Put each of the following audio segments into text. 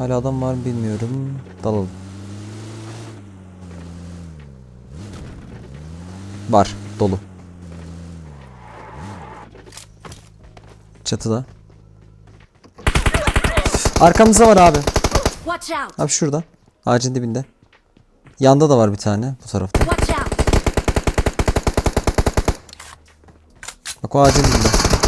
Hala adam var bilmiyorum. Dalalım. Var. Dolu. Çatıda. Arkamızda var abi. Abi şurada. Ağacın dibinde. Yanda da var bir tane bu tarafta. Bak o ağacın dibinde.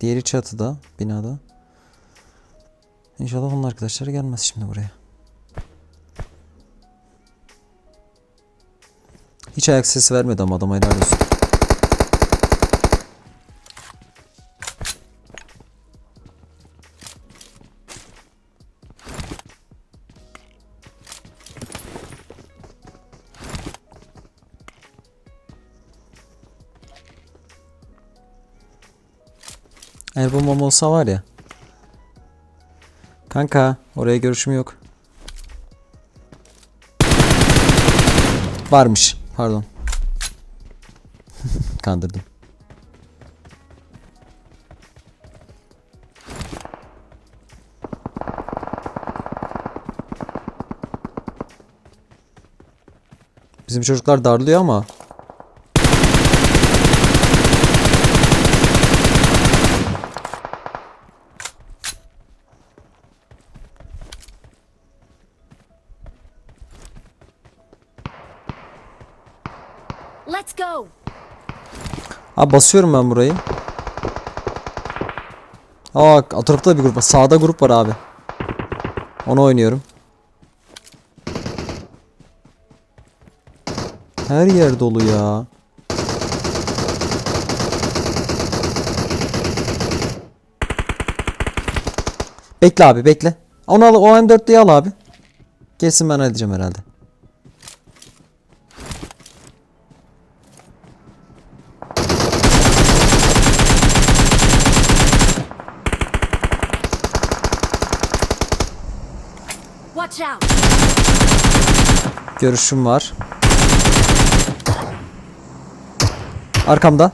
Diğeri çatıda, binada. İnşallah onun arkadaşları gelmez şimdi buraya. Hiç ayak sesi vermedi ama adama helal olsun. Eğer bombam olsa var ya. Kanka oraya görüşüm yok. Varmış. Pardon. Kandırdım. Bizim çocuklar darlıyor ama Let's go! Abi basıyorum ben burayı. Aa da bir grup var. Sağda grup var abi. Onu oynuyorum. Her yer dolu ya. Bekle abi bekle. Onu al o M4'lüyü al abi. Gelsin ben halledeceğim herhalde. Görüşüm var. Arkamda.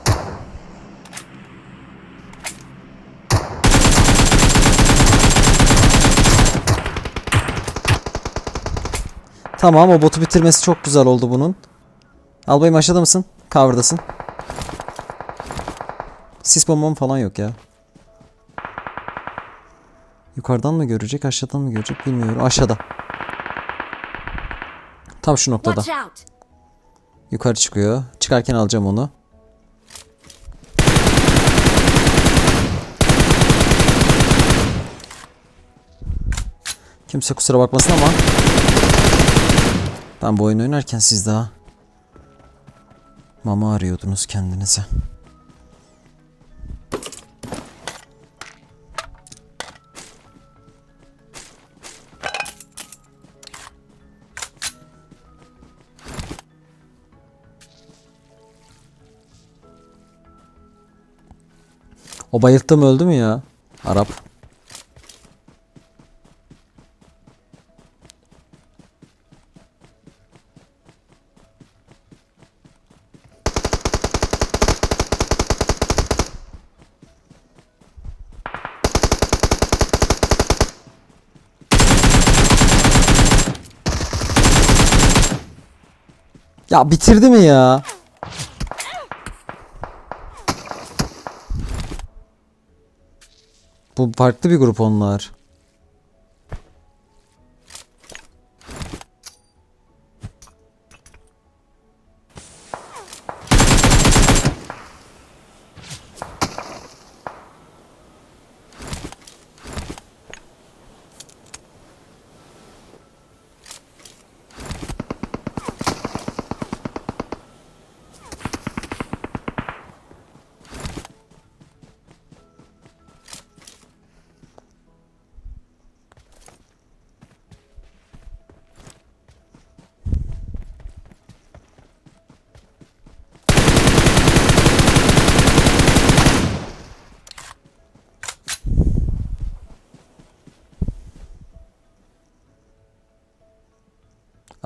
Tamam o botu bitirmesi çok güzel oldu bunun. Albayım aşağıda mısın? Cover'dasın. Sis bombam falan yok ya. Yukarıdan mı görecek aşağıdan mı görecek bilmiyorum. Aşağıda. Tam şu noktada. Yukarı çıkıyor. Çıkarken alacağım onu. Kimse kusura bakmasın ama ben bu oyun oynarken siz daha mama arıyordunuz kendinize. O bayılttım öldü mü ya? Arap. Ya bitirdi mi ya? Bu farklı bir grup onlar.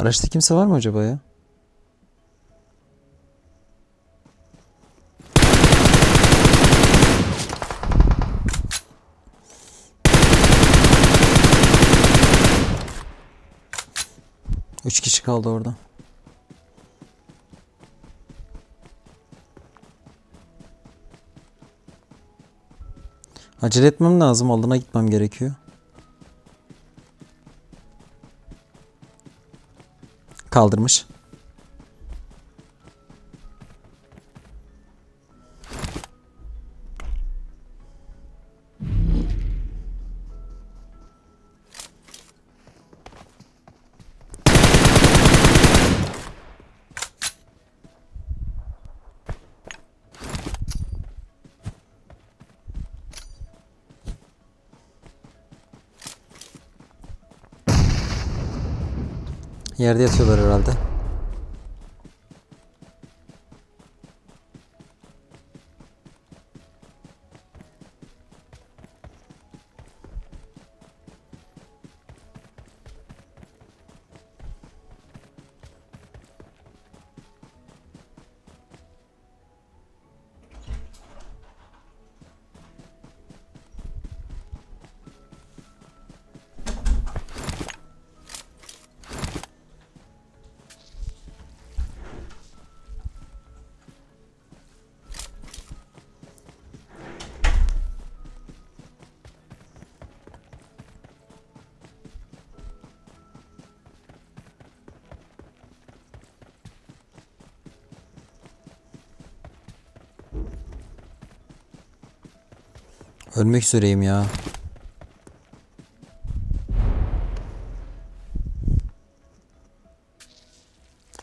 Araçta kimse var mı acaba ya? Üç kişi kaldı orada. Acele etmem lazım. Alana gitmem gerekiyor. Kaldırmış. Yerde yatıyorlar herhalde. Ölmek üzereyim ya.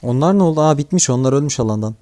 Onlar ne oldu? Aa bitmiş onlar ölmüş alandan.